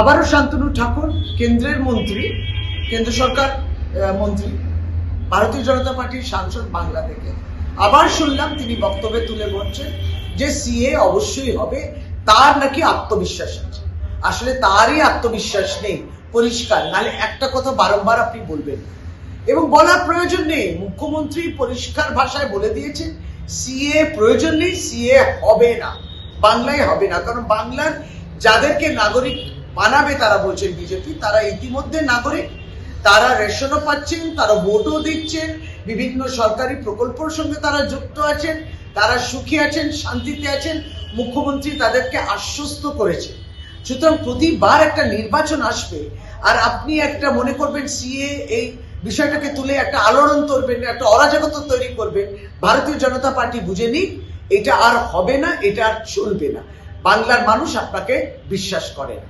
আবারও শান্তনু ঠাকুর, কেন্দ্রের মন্ত্রী, কেন্দ্র সরকার মন্ত্রী, ভারতীয় জনতা পার্টির সাংসদ বাংলা থেকে আবার শুনলাম তিনি বক্তব্যে তুলে বলছেন যে সিএ অবশ্যই হবে, তার নাকি আত্মবিশ্বাস আছে। আসলে তারই আত্মবিশ্বাস নেই, পরিষ্কার। নাহলে একটা কথা বারংবার আপনি বলবেন। এবং বলার প্রয়োজন নেই, মুখ্যমন্ত্রী পরিষ্কার ভাষায় বলে দিয়েছেন, সিএ প্রয়োজন নেই, সিএ হবে না। বাংলায় হবে না, কারণ বাংলার যাদেরকে নাগরিক বানাবে তারা বলছেন বিজেপি, তারা ইতিমধ্যে নাগরিক। তারা রেশনও পাচ্ছেন তারা ভোটও দিচ্ছেন বিভিন্ন সরকারি প্রকল্পের সঙ্গে তারা যুক্ত আছেন, তারা সুখী আছেন, শান্তিতে আছেন, মুখ্যমন্ত্রী তাদেরকে আশ্বস্ত করেছেন সুতরাং প্রতিবার একটা নির্বাচন আসবে, আর আপনি একটা মনে করবেন সিএ এই বিষয়টাকে তুলে একটা আলোড়ন করবেন একটা অরাজকতা তৈরি করবেন, ভারতীয় জনতা পার্টি বুঝে নিক, এটা আর হবে না, এটা আর চলবে না। বাংলার মানুষ আপনাকে বিশ্বাস করে না।